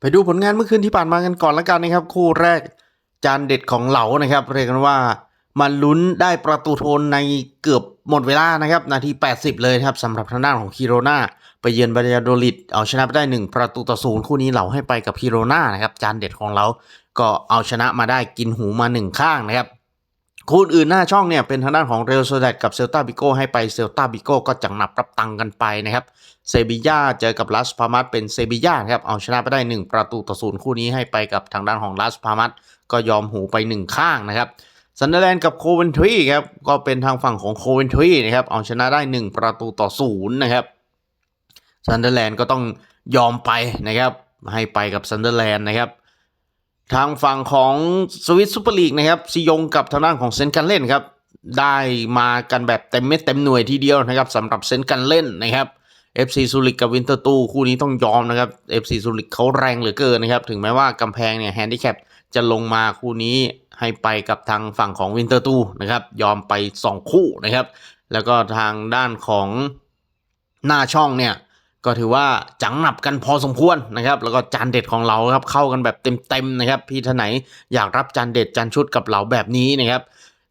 ไปดูผลงานเมื่อคืนที่ผ่านมากันก่อนละกันนะครับ คู่แรกจานเด็ดของเหลานะครับ เรียกกันว่ามันลุ้นได้ประตูโทนในเกือบหมดเวลานะครับ นาที 80 เลยครับสำหรับทางด้านของคิโรนาไปเยือนบาริยาโดลิดเอาชนะไปได้ 1 ประตูต่อศูนย์คู่นี้เหลาให้ไปกับคิโรนานะครับจานเด็ดของเราก็เอาชนะมาได้กินหูมาหนึ่งข้างนะครับ คู่อื่นหน้าช่องเนี่ยเป็นทางด้านของเรอัลโซเดดกับเซลตาบิโกให้ไปเซลตาบิโกก็จังหนับรับตังกันไปนะครับเซบีย่าเจอกับลาสพามัสเป็นเซบีย่าครับเอาชนะไปได้ 1 ประตูต่อศูนย์คู่นี้ให้ไปกับทางด้านของลาสพามัสก็ยอมหูไป 1 ข้างนะครับซันเดอร์แลนด์กับโคเวนทรีครับก็เป็นทางฝั่งของโคเวนทรีนะครับเอาชนะได้ 1 ประตูต่อศูนย์นะครับซันเดอร์แลนด์ก็ต้องยอมไปนะครับให้ไปกับซันเดอร์แลนด์นะครับ ทางฝั่งของสวิตซูเปอร์ลีกนะครับซิยงกับทางด้านของเซนต์กันเล่นครับ ได้มากันแบบเต็มเม็ดเต็มหน่วยทีเดียวนะครับสำหรับเซนต์กันเล่นนะครับ FC ซูริกกับวินเตอร์ตูคู่นี้ต้องยอมนะครับ FC ซูริกเขาแรงเหลือเกินนะครับ ถึงแม้ว่ากำแพงเนี่ยแฮนดิแคปจะลงมาคู่นี้ให้ไปกับทางฝั่งของวินเตอร์ตูนะครับ ยอมไป 2 คู่นะครับ แล้วก็ทางด้านของหน้าช่องเนี่ย ก็ถือว่าจังหนับกันพอสมควรนะครับ แล้วก็จานเด็ดของเราครับเข้ากันแบบเต็มๆนะครับ พี่ท่านไหนอยากรับจานเด็ดจานชุดกับเราแบบนี้นะครับ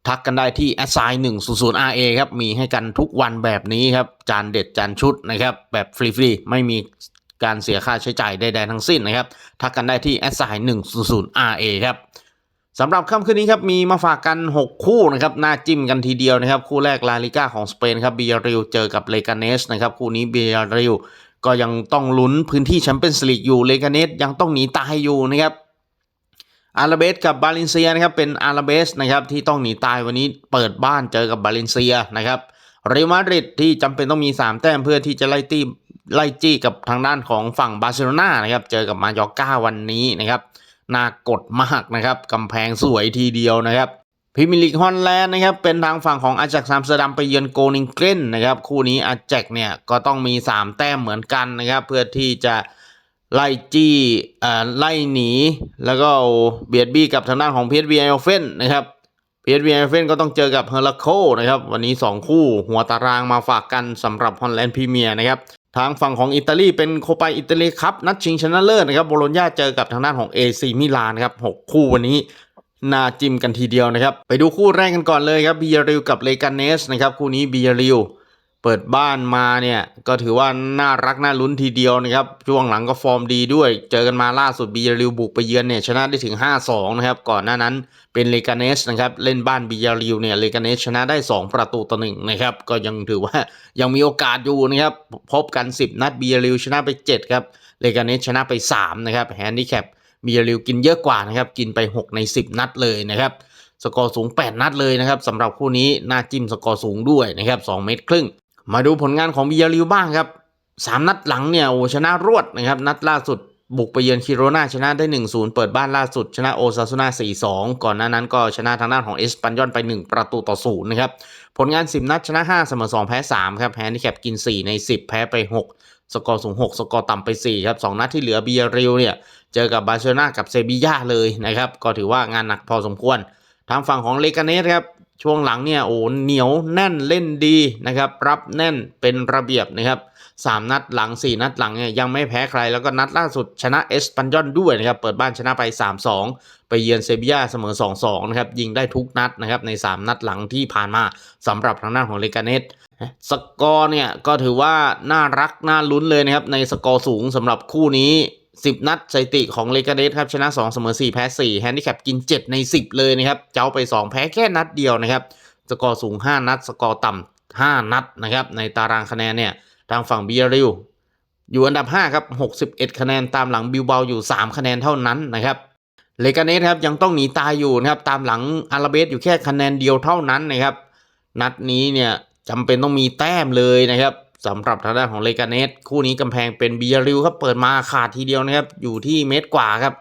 ทักกันได้ที่ s i 1 0 0 RA ครับ มีให้กันทุกวันแบบนี้ครับ จานเด็ดจานชุดนะครับ แบบฟรีๆ ไม่มีการเสียค่าใช้จ่ายใดๆทั้งสิ้นนะครับ ทักกันได้ที่ s i 1 0 0 RA ครับสำหรับค่ำคืนนี้ครับมีมาฝากกัน 6 คู่นะครับหน้าจิ้มกันทีเดียวนะครับ คู่แรกลาลิก้าของสเปนครับเบียริลเจอกับเลกาเนสนะครับคู่นี้เบียริล ก็ยังต้องลุ้นพื้นที่แชมเปี้ยนส์ลีกอยู่เลกาเนสยังต้องหนีตายอยู่นะครับอาราเบสกับบาเลนเซียนะครับเป็นอาราเบสนะครับที่ต้องหนีตายวันนี้เปิดบ้านเจอกับบาเลนเซียนะครับเรอัลมาดริดที่จำเป็นต้องมี 3 แต้มเพื่อที่จะไล่ตีไล่จี้กับทางด้านของฝั่งบาร์เซโลนานะครับเจอกับมายอร์ก้าวันนี้นะครับน่ากดมากนะครับกำแพงสวยทีเดียวนะครับ พรีเมียร์ลีกฮอลแลนด์นะครับเป็นทางฝั่งของอาแจกซัมสเตอร์ดัมไปเยือนโกนิงเกนนะครับคู่นี้อาแจกเนี่ยก็ต้องมี 3 แต้มเหมือนกันนะครับเพื่อที่จะไล่จี้เอ่อไล่หนี แล้วก็เบียดบี้กับทางด้านของ PSV e i n f e n นนะครับ PSV e i n f e n ก็ต้องเจอกับเฮอร์ลโคนะครับวันนี้ 2 คู่หัวตารางมาฝากกันสำหรับฮอลแลนด์พรีเมียร์นะครับทางฝั่งของอิตาลีเป็นโคปาอิตาลีครับนัดชิงชนะเลิศนะครับโบโลญญาเจอกับทางด้านของ AC มิลานครับ6คู่วันนี้ นาจิ้มกันทีเดียวนะครับ ไปดูคู่แรกกันก่อนเลยครับบียริลกับเลกาเนสนะครับคู่นี้บียริลเปิดบ้านมาเนี่ยก็ถือว่าน่ารักน่าลุ้นทีเดียวนะครับช่วงหลังก็ฟอร์มดีด้วย เจอกันมาล่าสุดบียาริวบุกไปเยือนเนี่ยชนะได้ถึง 5-2 นะครับก่อนหน้านั้นเป็นเลกาเนสนะครับเล่นบ้านบียาริวเนี่ยเลกาเนสชนะได้ 2 ประตูต่อหนึ่งนะครับก็ยังถือว่ายังมีโอกาสอยู่นะครับพบกัน 10 นัดบียาริวชนะไป 7 ครับเลกาเนสชนะไป 3 นะครับแฮนดิแคป บียาริวกินเยอะกว่านะครับ กินไป 6 ใน 10 นัดเลยนะครับ สกอร์สูง 8 นัดเลยนะครับสำหรับคู่นี้น่าจิ้มสกอร์สูงด้วยนะครับ2เมตรครึ่ง มาดูผลงานของบิยาริวบ้างครับสามนัดหลังเนี่ยโอชนะรวดนะครับนัดล่าสุดบุกไปเยือนคิโรนาชนะได้ 1-0 เปิดบ้านล่าสุด ชนะโอซาซูนา4-2 ก่อนหน้านั้นก็ชนะทางด้านของเอสปันยอนไป 1 ประตูต่อศูนย์นะครับ ผลงาน 10 นัดชนะ 5 เสมอ 2 แพ้ 3 ครับแฮนดิแคปกิน 4 ใน 10 แพ้ไป 6 สกอร์สูง 6 สกอร์ต่ำไป 4 ครับ2นัดที่เหลือบิยาริวเนี่ย เจอกับบาร์เซโลนากับเซบีย่าเลยนะครับ ก็ถือว่างานหนักพอสมควร ทางฝั่งของเลกาเนสครับ ช่วงหลังเนี่ยโอ้เหนียวแน่นเล่นดีนะครับ รับแน่นเป็นระเบียบนะครับสามนัดหลัง 4 นัดหลังเนี่ยยังไม่แพ้ใครแล้วก็นัดล่าสุดชนะเอสปันยอนด้วยนะครับ เปิดบ้านชนะไป 3-2 ไปเยือนเซบียาเสมอ 2-2 นะครับ ยิงได้ทุกนัดนะครับใน 3 นัดหลังที่ผ่านมาสำหรับทางด้านของเลกาเนส สกอร์เนี่ยก็ถือว่าน่ารักน่าลุ้นเลยนะครับ ในสกอร์สูงสำหรับคู่นี้ 10 นัดสถิติของเลกาเดสครับ ชนะ 2 เสมอ 4 แพ้ 4 แฮนดิแคปกิน 7 ใน 10 เลยนะครับ เจ้าไป 2 แพ้แค่นัดเดียวนะครับ สกอร์สูง 5 นัด สกอร์ต่ำ5 นัดนะครับ ในตารางคะแนนเนี่ย ทางฝั่งเบียริลอยู่อันดับ 5 ครับ 61 คะแนนตามหลังบิลเบาอยู่ 3 คะแนนเท่านั้นนะครับเลกาเนสครับยังต้องหนีตายอยู่นะครับตามหลังอาราเบสอยู่แค่คะแนนเดียวเท่านั้นนะครับนัดนี้เนี่ย จำเป็นต้องมีแต้มเลยนะครับสำหรับทางด้านของเลกาเนสคู่นี้กำแพงเป็นบียริวครับเปิดมาขาดทีเดียวนะครับ อยู่ที่เมตรกว่าครับ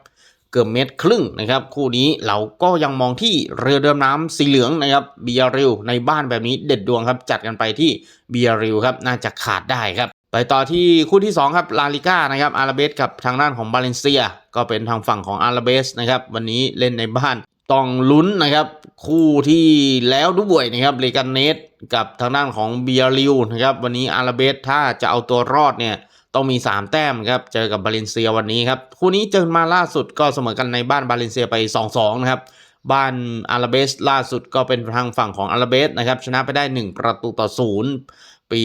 เกือบเมตรครึ่งนะครับ คู่นี้เราก็ยังมองที่เรือเดิมน้ำสีเหลืองนะครับบียริวในบ้านแบบนี้เด็ดดวงครับ จัดกันไปที่บียริวครับน่าจะขาดได้ครับไปต่อที่คู่ที่ 2 ครับลาลิก้านะครับอาราเบสกับทางด้านของบาเลนเซีย ก็เป็นทางฝั่งของอาราเบสนะครับวันนี้เล่นในบ้าน ต้องลุ้นนะครับ คู่ที่แล้วด้วยนะครับเลกาเนสกับทางด้านของเบียริวนะครับ วันนี้อาราเบสถ้าจะเอาตัวรอดเนี่ยต้องมี 3 แต้มครับ เจอกับบาเลนเซียวันนี้ครับ คู่นี้เจอมาล่าสุดก็เสมอกันในบ้านบาเลนเซียไป 2-2 นะครับ บ้านอาราเบสล่าสุดก็เป็นทางฝั่งของอาราเบสนะครับ ชนะไปได้ 1 ประตูต่อ 0 ปี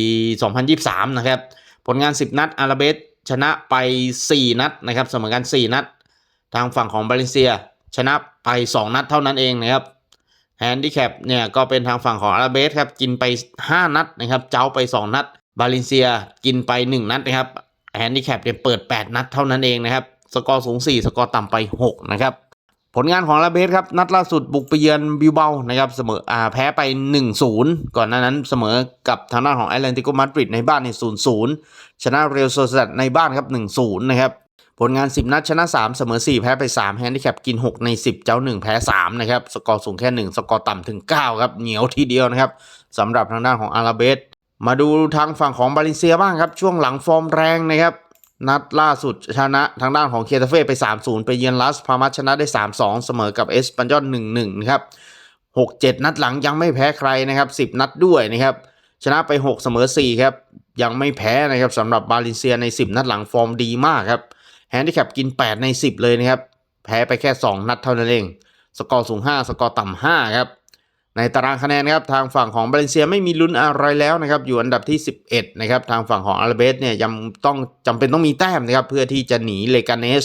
2023 นะครับ ผลงาน 10 นัดอาราเบสชนะไป 4 นัดนะครับ เสมอกัน 4 นัด ทางฝั่งของบาเลนเซีย ชนะไป 2 นัดเท่านั้นเองนะครับแฮนดิแคปเนี่ยก็เป็นทางฝั่งของอาราเบสครับกินไป 5 นัดนะครับเจ้าไป 2 นัด บาเลนเซียกินไป 1 นัดนะครับแฮนดิแคปเนี่ยเปิด 8 นัดเท่านั้นเองนะครับสกอร์สูง 4 สกอร์ต่ำไป 6 นะครับ ผลงานของอาราเบสครับ นัดล่าสุดบุกไปเยือนบิวเบานะครับเสมออ่าแพ้ไป 1-0 ก่อนหน้านั้นเสมอกับทางด้านของแอตเลนติโกมาดริดในบ้านใน 0-0 ชนะเรอัลโซซิดัดในบ้านครับ 1-0 นะครับ ผลงาน 10 นัดชนะ 3 เสมอ 4 แพ้ไป 3 แฮนดิแคปกิน 6 ใน 10 เจ้า 1 แพ้ 3 นะครับ สกอร์สูงแค่ 1 สกอร์ต่ำถึง 9 ครับ เหนียวทีเดียวนะครับสำหรับทางด้านของอาราเบส มาดูทางฝั่งของบาเลนเซียบ้างครับ ช่วงหลังฟอร์มแรงนะครับ นัดล่าสุดชนะทางด้านของเคตาเฟ่ไป 3-0 ไปเยือนลัสพามัชนะได้ 3-2 เสมอกับเอสปันยอน1-1นะครับ6-7 นัดหลังยังไม่แพ้ใครนะครับ 10 นัดด้วยนะครับชนะไป 6 เสมอ 4 ครับ ยังไม่แพ้นะครับสำหรับบาเลนเซียใน 10 นัดหลังฟอร์มดีมากครับ แฮนดิแคปกิน 8 ใน 10 เลยนะครับ แพ้ไปแค่ 2 นัดเท่านั้นเอง สกอร์สูง 5 สกอร์ต่ำ5ครับ ในตารางคะแนนครับ ทางฝั่งของบาเลนเซียไม่มีลุ้นอะไรแล้วนะครับ อยู่อันดับที่ 11 นะครับ ทางฝั่งของอาราเบสเนี่ยยังต้องจำเป็นต้องมีแต้มนะครับ เพื่อที่จะหนีเลกาเนส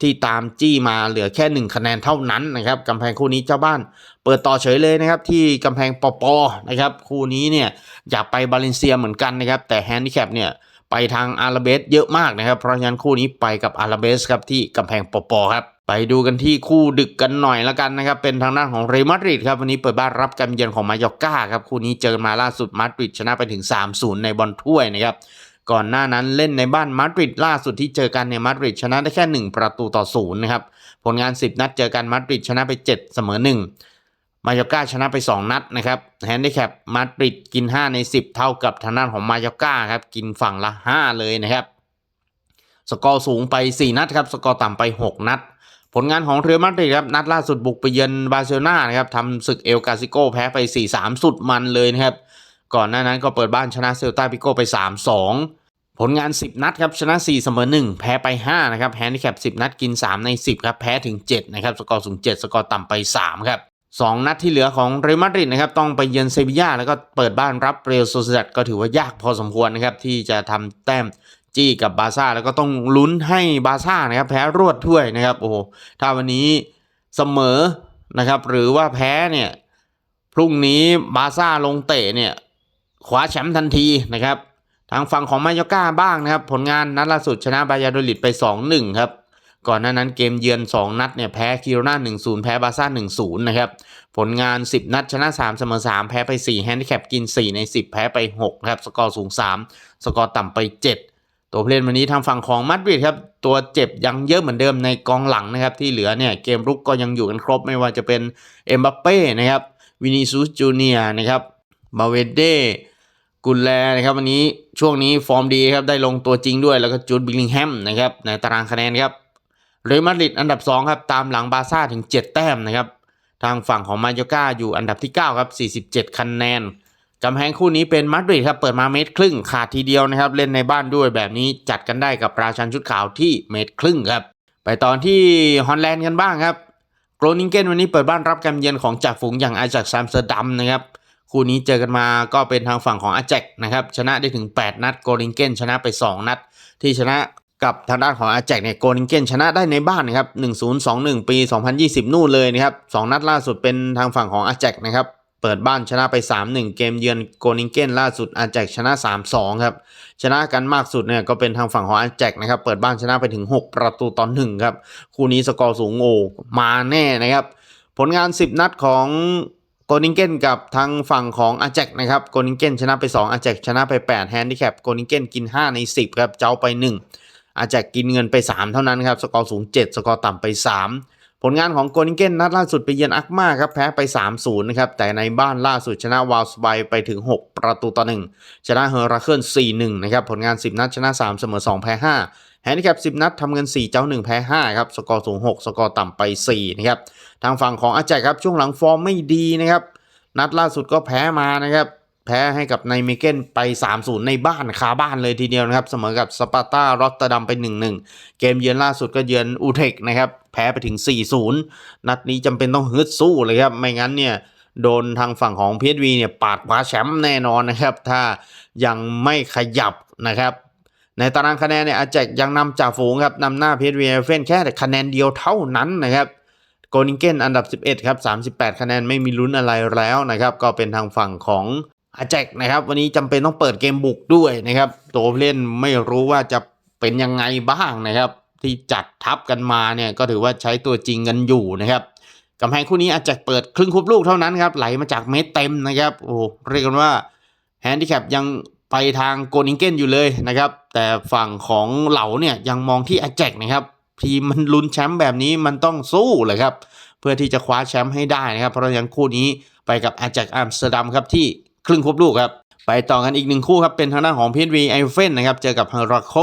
ที่ตามจี้มาเหลือแค่ 1 คะแนนเท่านั้นนะครับกำแพงคู่นี้เจ้าบ้าน เปิดต่อเฉยเลยนะครับ ที่กำแพงปอปอนะครับ คู่นี้เนี่ยอยากไปบาเลนเซียเหมือนกันนะครับ แต่แฮนดิแคปเนี่ย ไปทางอาราเบสเยอะมากนะครับ เพราะฉะนั้นคู่นี้ไปกับอาราเบสครับที่กำแพงปอปอครับไปดูกันที่คู่ดึกกันหน่อยละกันนะครับ เป็นทางด้านของเรมาดริดครับ วันนี้เปิดบ้านรับการเยือนของมายอก้าครับ คู่นี้เจอมาล่าสุดมาดริดชนะไปถึง 3-0 ในบอลถ้วยนะครับ ก่อนหน้านั้นเล่นในบ้านมาดริดล่าสุดที่เจอกันเนี่ยมาดริดชนะได้แค่ 1 ประตูต่อศูนย์นะครับ ผลงาน 10 นัดเจอกันมาดริดชนะไป 7 เสมอ 1 มายอร์ก้าชนะไป 2 นัดนะครับแฮนดิแคปมาดริดกิน 5 ใน 10 เท่ากับทางด้านของมายอร์ก้าครับกินฝั่งละ 5 เลยนะครับ สกอร์สูงไป 4 นัดครับสกอร์ต่ำไป 6 นัด ผลงานของเรอัลมาดริดครับนัดล่าสุดบุกไปเยือนบาร์เซโลนานะครับทำศึกเอลกาซิโกแพ้ไป 4-3 สุดมันเลยนะครับ ก่อนหน้านั้นก็เปิดบ้านชนะเซลตาปิโกไป 3-2ผลงาน 10 นัดครับชนะ 4 เสมอ 1 แพ้ไป 5 นะครับแฮนดิแคป 10 นัดกิน 3 ใน 10 ครับ แพ้ถึง 7 นะครับ สกอร์สูง 7 สกอร์ต่ำไป 3 ครับ 2 นัดที่เหลือของเรอัลมาดริดนะครับต้องไปเยือนเซบีย่าแล้วก็เปิดบ้านรับเรอัลโซซิดัดก็ถือว่ายากพอสมควรนะครับที่จะทำแต้มจี้กับบาซ่าแล้วก็ต้องลุ้นให้บาซ่านะครับแพ้รวดถ้วยนะครับโอ้โหถ้าวันนี้เสมอนะครับหรือว่าแพ้เนี่ยพรุ่งนี้บาซ่าลงเตะเนี่ยคว้าแชมป์ทันทีนะครับทางฝั่งของมายอก้าบ้างนะครับ ผลงานนัดล่าสุดชนะบายาโดลิดไป 2-1 ครับ ก่อนหน้านั้นเกมเยือน 2 นัดเนี่ยแพ้คิโรนา1-0 แพ้บาซ่า1-0 นะครับ ผลงาน 10 นัดชนะ 3 เสมอ 3 แพ้ไป 4 แฮนดิแคปกิน 4 ใน 10 แพ้ไป 6 ครับ สกอร์สูง 3 สกอร์ต่ำไป 7 ตัวผู้เล่นวันนี้ทางฝั่งของมาดริดครับ ตัวเจ็บยังเยอะเหมือนเดิมในกองหลังนะครับ ที่เหลือเนี่ยเกมรุกก็ยังอยู่กันครบไม่ว่าจะเป็นเอ็มบัปเป้นะครับวินิซูสจูเนียนะครับบาเวเดกุลแลนะครับวันนี้ช่วงนี้ฟอร์มดีครับได้ลงตัวจริงด้วยแล้วก็จูดบิลลิงแฮมนะครับในตารางคะแนนครับ เรอัลมาดริดอันดับ 2 ครับ ตามหลังบาซ่าถึง 7 แต้มนะครับ ทางฝั่งของมาโยกาอยู่อันดับที่ 9 ครับ 47 คะแนนกำแพงคู่นี้เป็นมาดริดครับ เปิดมาเมตรครึ่งขาดทีเดียวนะครับ เล่นในบ้านด้วยแบบนี้จัดกันได้กับราชันชุดขาวที่เมตรครึ่งครับ ไปตอนที่ฮอลแลนด์กันบ้างครับโกรนิงเกนวันนี้เปิดบ้านรับการเยือนของจ่าฝูงอย่างอาจากซัมสเตอร์ดัมนะครับคู่นี้เจอกันมาก็เป็นทางฝั่งของอาแจกนะครับชนะได้ถึง 8 นัดโกลิงเกนชนะไป 2 นัด ที่ชนะ กับทางด้านของอาแจกเนี่ยโกลิงเกนชนะได้ในบ้านนะครับ1-0-2-1 ปี 2020 นู่นเลยนะครับ 2 นัดล่าสุดเป็นทางฝั่งของอาแจกนะครับ เปิดบ้านชนะไป 3-1 เกมเยือนโกลิงเกนล่าสุดอาแจกชนะ 3-2 ครับ ชนะกันมากสุดเนี่ยก็เป็นทางฝั่งของอาแจกนะครับ เปิดบ้านชนะไปถึง 6 ประตูต่อ1ครับ คู่นี้สกอร์สูงโอ้มาแน่นะครับ ผลงาน 10 นัดของโกนิงเกนกับทางฝั่งของอาแจกนะครับ โกนิงเกนชนะไป 2 อาแจกชนะไป 8 แฮนดิแคป โกนิงเกนกิน 5 ใน 10 ครับ เจ้าไป 1 อาแจกกินเงินไป 3 เท่านั้นครับ สกอร์สูง 7 สกอร์ต่ำไป 3 ผลงานของโกนิเกนนัดล่าสุดไปเยือนอักมาครับแพ้ไป 3-0 นะครับ แต่ในบ้านล่าสุดชนะวาลสไบไปถึง 6 ประตูต่อ 1 ชนะเฮอราเคิล4-1 นะครับ ผลงาน 10 นัดชนะ 3 เสมอ 2 แพ้ 5แฮนดิแคป10 นัดทำเงิน 4 เจ้า 1 แพ้ 5 ครับ สกอร์สูง 6 สกอร์ต่ำไป 4 นะครับ ทางฝั่งของอาแจกครับ ช่วงหลังฟอร์มไม่ดีนะครับ นัดล่าสุดก็แพ้มานะครับ แพ้ให้กับไนเมเกนไป 3-0 ในบ้านคาบ้านเลยทีเดียวนะครับ เสมอกับสปาร์ตารอตเตอร์ดัมไป 1-1 เกมเยือนล่าสุดก็เยือนอูเทคนะครับ แพ้ไปถึง 4-0 นัดนี้จำเป็นต้องฮึดสู้เลยครับ ไม่งั้นเนี่ยโดนทางฝั่งของพีเอวีเนี่ยปาดคว้าแชมป์แน่นอนนะครับ ถ้ายังไม่ขยับนะครับ ในตารางคะแนนเนี่ยอาแจกยังนำจ่าฝูงครับนำหน้าพีเอวีเฟนแค่แต่คะแนนเดียวเท่านั้นนะครับโกนิงเกนอันดับ 11 ครับ 38 คะแนนไม่มีลุ้นอะไรแล้วนะครับ ก็เป็นทางฝั่งของ อาแจกนะครับวันนี้จำเป็นต้องเปิดเกมบุกด้วยนะครับ ตัวเล่นไม่รู้ว่าจะเป็นยังไงบ้างนะครับ ที่จัดทับกันมาเนี่ยก็ถือว่าใช้ตัวจริงกันอยู่นะครับกำแพงคู่นี้อาจจะเปิดครึ่งคุบลูกเท่านั้นครับไหลมาจากเมตรเต็มนะครับโอ้เรียกกันว่าแฮนดิแคปยังไปทางโกนิงเกนอยู่เลยนะครับ แต่ฝั่งของเหลาเนี่ยยังมองที่อาแจกนะครับทีมมันลุ้นแชมป์แบบนี้มันต้องสู้เลยครับ เพื่อที่จะคว้าแชมป์ให้ได้นะครับ เพราะฉะนั้นคู่นี้ไปกับอาแจกอัมสเตอร์ดัมครับที่ ครึ่งครบลูกครับไปต่อกันอีกหนึ่งคู่ครับเป็นทางด้านของเพีเอวีไอเฟนนะครับเจอกับเฮอราโค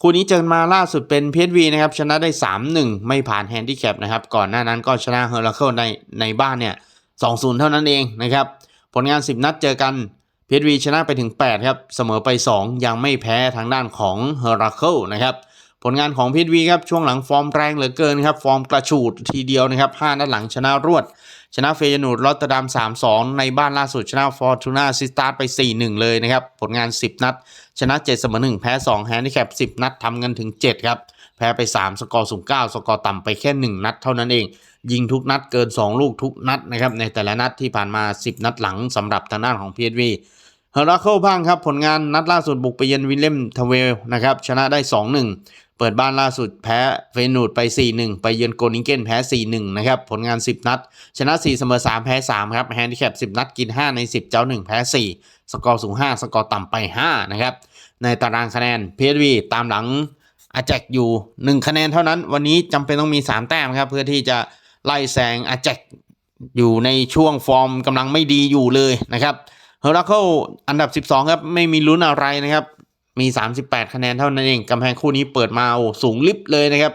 คู่นี้เจอกันมาล่าสุดเป็นเพีเอวีนะครับชนะได้ 3-1 ไม่ผ่านแฮนดิแคปนะครับก่อนหน้านั้นก็ชนะเฮอราโคในในบ้านเนี่ย2-0 เท่านั้นเองนะครับผลงาน 10 นัดเจอกันเพีเอวีชนะไปถึง 8 ครับ เสมอไป 2 ยังไม่แพ้ทางด้านของเฮอราโคนะครับผลงานของเพีวีครับช่วงหลังฟอร์มแรงเหลือเกินครับฟอร์มกระฉูดทีเดียวนะครับ5นัดหลังชนะรวด ชนะเฟยนูดรอตเตอร์ดัม3-2 ในบ้านล่าสุดชนะฟอร์ตูนาซิสตาร์ไป 4-1 เลยนะครับ ผลงาน 10 นัด ชนะ 7 เสมอ 1 แพ้ 2 แฮนดิแคป 10 นัดทำเงินถึง 7 ครับ แพ้ไป 3 สกอร์สูง 9 สกอร์ต่ำไปแค่ 1 นัดเท่านั้นเอง ยิงทุกนัดเกิน 2 ลูกทุกนัดนะครับ ในแต่ละนัดที่ผ่านมา 10 นัดหลังสำหรับทางด้านของ PSV เฮอร์ราเคิลบ้างครับ ผลงานนัดล่าสุดบุกไปเยือนวิลเลมทเวลนะครับชนะได้ 2-1 เปิดบ้านล่าสุดแพ้เฟนูดไป 4-1 ไปเยือนโกนิงเกนแพ้ 4-1 นะครับ ผลงาน 10 นัด ชนะ 4 เสมอ 3 แพ้ 3 ครับ แฮนดิแคป 10 นัด กิน 5 ใน 10 เจ้า 1 แพ้ 4 สกอร์สูง 5 สกอร์ต่ำไป 5 นะครับ ในตารางคะแนน PSV ตามหลังอาแจกอยู่ 1 คะแนนเท่านั้น วันนี้จำเป็นต้องมี 3 แต้มครับ เพื่อที่จะไล่แซงอาแจกอยู่ในช่วงฟอร์มกำลังไม่ดีอยู่เลยนะครับเฮอร์ราเคิลอันดับ 12 ครับ ไม่มีลุ้นอะไรนะครับ มี 38 คะแนนเท่านั้นเองกำแพงคู่นี้เปิดมาโอ้สูงลิบเลยนะครับ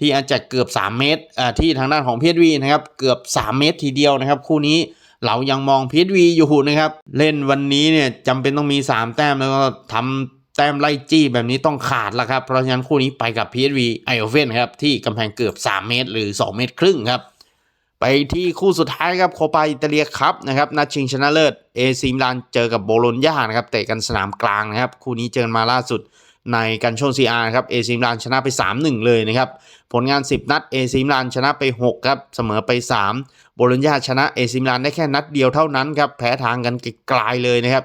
ที่อาจจะเกือบ 3 เมตรอ่าที่ทางด้านของพีเอวีนะครับเกือบ 3 เมตรทีเดียวนะครับ คู่นี้เรายังมองพีเอวีอยู่นะครับ เล่นวันนี้เนี่ยจำเป็นต้องมี 3 แต้มแล้วก็ทำแต้มไล่จี้แบบนี้ต้องขาดแล้วครับ เพราะฉะนั้นคู่นี้ไปกับ PSV ไอโอเฟนครับ ที่กำแพงเกือบ 3 เมตร หรือ 2 เมตรครึ่งครับ ไปที่คู่สุดท้ายครับโคปาอิตาเลียครับนะครับนัดชิงชนะเลิศเอซิมิลานเจอกับโบโลญญานะครับเตะกันสนามกลางนะครับ คู่นี้เจอกันมาล่าสุดในกันชนซีอาร์ครับเอซิมิลานชนะไป 3-1 เลยนะครับ ผลงาน 10 นัดเอซิมิลานชนะไป 6 ครับ เสมอไป 3 โบโลญญาชนะเอซิมิลานได้แค่นัดเดียวเท่านั้นครับ แพ้ทางกันไกลเลยนะครับ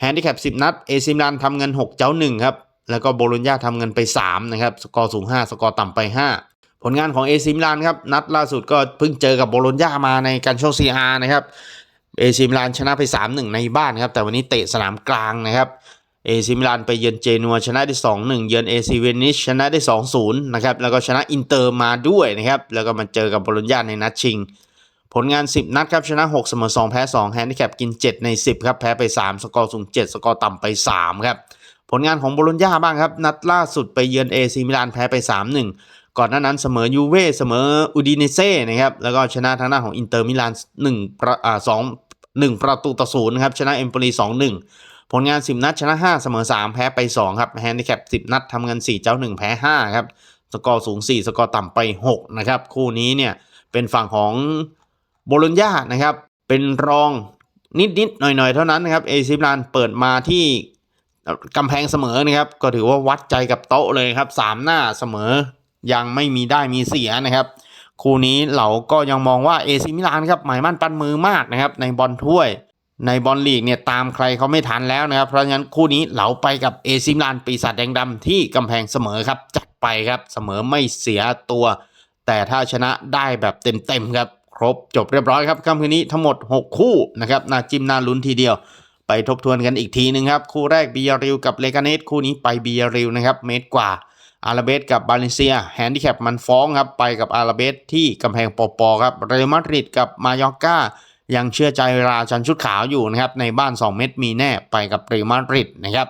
แฮนดิแคป10 นัดเอซิมิลานทำเงิน 6 เจ้า1ครับแล้วก็โบโลญญาทำเงินไป 3 นะครับ สกอร์สูง 5 สกอร์ต่ำไป 5 ผลงานของเอซิมิลานครับนัดล่าสุดก็เพิ่งเจอกับโบโลญญามาในการโชว์ซีอาร์นะครับเอซิมิลานชนะไป 3-1 ในบ้านครับ แต่วันนี้เตะสนามกลางนะครับเอซิมิลานไปเยือนเจนัวชนะได้ 2-1 เยือนเอซิเวนิชชนะได้ 2-0 นะครับ แล้วก็ชนะอินเตอร์มาด้วยนะครับ แล้วก็มาเจอกับโบโลญญาในนัดชิง ผลงาน 10 นัดครับชนะ 6 เสมอ 2 แพ้ 2 แฮนดิแคปกิน 7 ใน 10 ครับ แพ้ไป 3 สกอร์สูง 7 สกอร์ต่ำไป 3 ครับ ผลงานของโบโลญญาบ้างครับ นัดล่าสุดไปเยือนเอซิมิลานแพ้ไป 3-1 ก่อนหน้านั้นเสมอยูเว่เสมออูดิเนเซ่นะครับแล้วก็ชนะทางด้านของอินเตอร์มิลาน1ประอ่า2 1ประตูต่อศูนย์นะครับชนะเอมโปลี2-1ผลงาน 10 นัดชนะ 5 เสมอ 3 แพ้ ไป 2 ครับแฮนดิแคป10 นัดทำเงิน 4 เจ้า 1 แพ้ 5 ครับ สกอร์สูง 4 สกอร์ต่ำไป 6 นะครับ คู่นี้เนี่ยเป็นฝั่งของโบโลญญานะครับ เป็นรองนิด ๆ หน่อย ๆ เท่านั้นนะครับ เอซิมลานเปิดมาที่กำแพงเสมอนะครับ ก็ถือว่าวัดใจกับโต๊ะเลยครับสามหน้าเสมอ ยังไม่มีได้มีเสียนะครับ คู่นี้เราก็ยังมองว่าเอซิมิลานครับหมายมั่นปั้นมือมากนะครับในบอลถ้วย ในบอลลีกเนี่ยตามใครเขาไม่ทันแล้วนะครับ เพราะฉะนั้นคู่นี้เราไปกับเอซิมิลานปีศาจแดงดำที่กำแพงเสมอครับจัดไปครับเสมอไม่เสียตัว แต่ถ้าชนะได้แบบเต็มๆครับครบจบเรียบร้อยครับค่ำคืนนี้ทั้งหมด 6 คู่นะครับน่าจิ้มน่าลุ้นทีเดียวไปทบทวนกันอีกทีหนึงครับ คู่แรกบียาริวกับเลกาเนสคู่นี้ไปบียาริวนะครับ เมตรกว่า อาราเบสกับบาเลนเซียแฮนดิแคปมันฟ้องครับไปกับอาราเบสที่กำแพงปอปอครับเรอัลมาดริดกับมายอร์กายังเชื่อใจราชันชุดขาวอยู่นะครับในบ้าน 2 เม็ดมีแน่ไปกับเรอัลมาดริดนะครับ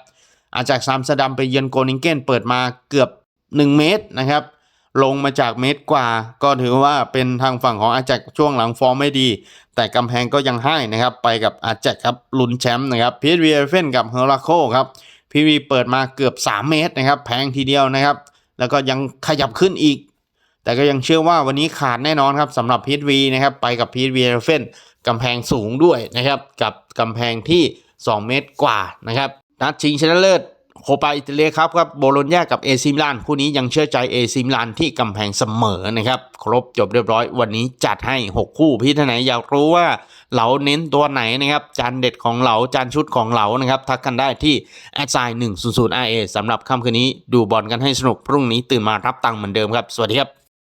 อาจากซามสเดัมไปเยือนโกนิงเกนเปิดมาเกือบ 1 เมตรนะครับลงมาจากเมตรกว่า ก็ถือว่าเป็นทางฝั่งของอาแจกช่วงหลังฟอร์มไม่ดี แต่กำแพงก็ยังให้นะครับไปกับอาแจกครับลุ้นแชมป์นะครับพีทวีเฟนกับเฮอราโคครับ พีวีเปิดมาเกือบ 3 เมตรนะครับ แพงทีเดียวนะครับ แล้วก็ยังขยับขึ้นอีก แต่ก็ยังเชื่อว่าวันนี้ขาดแน่นอนครับสำหรับพีทวีนะครับไปกับพีทวีเฟนกำแพงสูงด้วยนะครับ กับกำแพงที่ 2 เมตรกว่านะครับนัดชิงชนะเลิศโคปาอิตาเลียครับครับโบโลญญากับเอซิมลานคู่นี้ยังเชื่อใจเอซิมลานที่กำแพงเสมอนะครับ ครบจบเรียบร้อยวันนี้จัดให้ 6 คู่พี่ท่านไหนอยากรู้ว่า เหลาเน้นตัวไหนนะครับจานเด็ดของเหลาจานชุดของเหลานะครับทักกันได้ที่แอดไซน์หนึ่งศูนย์ศูนย์ไอเอสำหรับค่ำคืนนี้ดูบอลกันให้สนุกพรุ่งนี้ตื่นมารับตังค์เหมือนเดิมครับ สวัสดีครับ